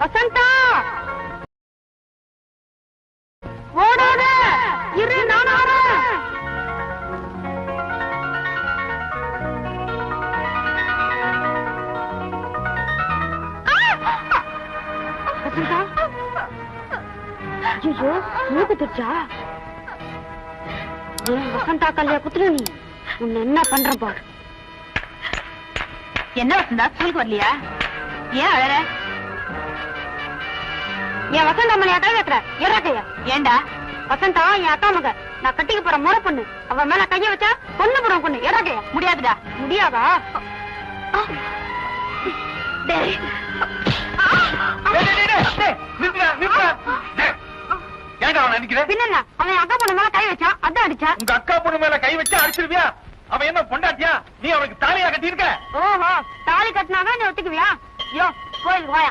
வசந்தா! ஓடாத! இரு நான் வசந்தா! ஐயோ மூக்கு வசந்தா கல்யா குத்துற நீ? உன்னை என்ன பண்ற பாரு. என்ன வசந்தா ஸ்கூலுக்கு வரலையா? ஏன் அழற? என் வசந்தா மலையா தான் வைக்கிற இறக்கையா ஏண்டா? வசந்தா என் அக்கா மக. நான் கட்டிக்க போற முறை பொண்ணு. அவ மேல கைய வச்சா பொண்ணு போடும் பொண்ணு. இறக்கையா முடியாதுடா. முடியாதா? பின்ன அவன் என் அக்கா பொண்ணு மேல கை வச்சான் அதான் அடிச்சா? உங்க அக்கா பொண்ணு மேல கை வச்சு அடிச்சிருவியா? அவன் என்ன பொண்டாட்டியா? நீ அவனுக்கு தாலியா கட்டியிருக்க? ஓஹோ தாலி கட்டினாதான் நீ ஒத்துக்குவியா? யோ கோயிலுக்கு வாயா.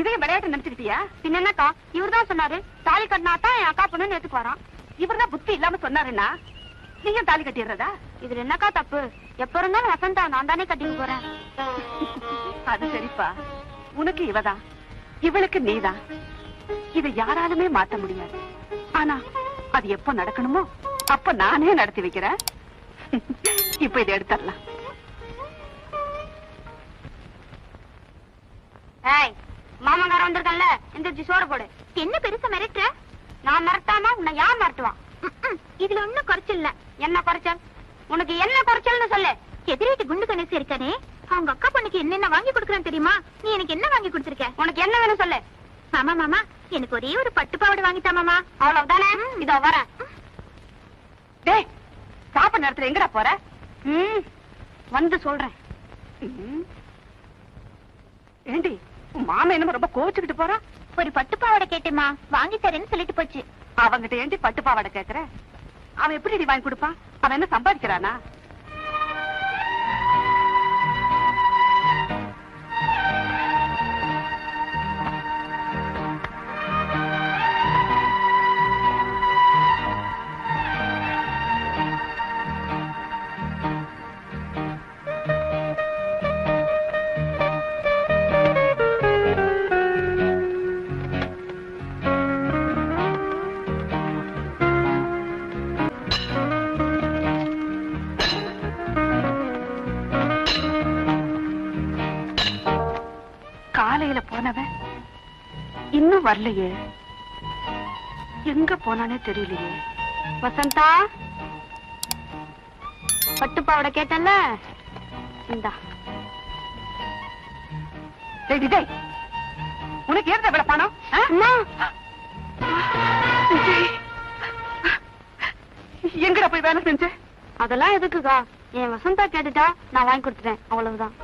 இதே விளையாட்டு நினைச்சிருக்கியா பின்ன என்னக்கா இவர் தான் சொன்னாரு தாலி கட்டினா தான் என் அக்கா பொண்ணு நேத்துக்கு வரான். இவர்தான் புத்தி இல்லாம சொன்னாருன்னா? நீயும் தாலி கட்டிடுறதா? இதுல என்னக்கா தப்பு? எப்ப இருந்தாலும் வசந்தா நான் தானே கட்டிட்டு போறேன். அது சரிப்பா. உனக்கு இவதான். இவளுக்கு நீதான். இதை யாராலுமே மாத்த முடியாது. ஆனா அது எப்ப நடக்கணுமோ அப்ப நானே நடத்தி வைக்கிறேன். இப்ப இதை எடுத்துடலாம். ஏய் மாமங்கார வந்திருக்கல எந்திரிச்சு சோறு போடு. என்ன பெருசா மிரட்டுற? நான் மிரட்டாம உன்னை யார் மிரட்டுவான் இதுல ஒண்ணும் குறைச்சல் இல்ல என்ன குறைச்சல்? உனக்கு என்ன குறைச்சல்னு சொல்லு. எதிரேட்டு குண்டு கணேசி இருக்கானே அவங்க அக்கா பொண்ணுக்கு என்னென்ன வாங்கி கொடுக்கறான் தெரியுமா? நீ எனக்கு என்ன வாங்கி கொடுத்திருக்க? உனக்கு என்ன வேணும் சொல்லு. மாமா மாமா எனக்கு ஒரே ஒரு பட்டு பாவாடை வாங்கித்தா மாமா. அவ்வளவுதானே? இதோ வரேன். டேய் சாப்பிட நேரத்துல எங்கடா போற? வந்து சொல்றேன். ஏண்டி மாமா என்னமோ ரொம்ப கோச்சுக்கிட்டு போறா? ஒரு பட்டு பாவாடை கேட்டேமா வாங்கி தரேன்னு சொல்லிட்டு போச்சு. அவங்கிட்ட ஏண்டி பட்டு பாவாடை கேக்குற? அவன் எப்படி வாங்கி கொடுப்பான்? அவன் என்ன சம்பாதிக்கிறானா? போனவன் இன்னும் வரலையே. எங்க போனானே தெரியலையே. வசந்தா? பட்டு பாவாடை கேட்டல்ல? இந்தா. உனக்கு ஏன் இவ்வளவு பணம் எங்கடா போய் வேலை செஞ்ச? அதெல்லாம் எதுக்குக்கா? என் வசந்தா கேட்டுட்டா நான் வாங்கி கொடுத்துட்டேன். அவ்வளவுதான்.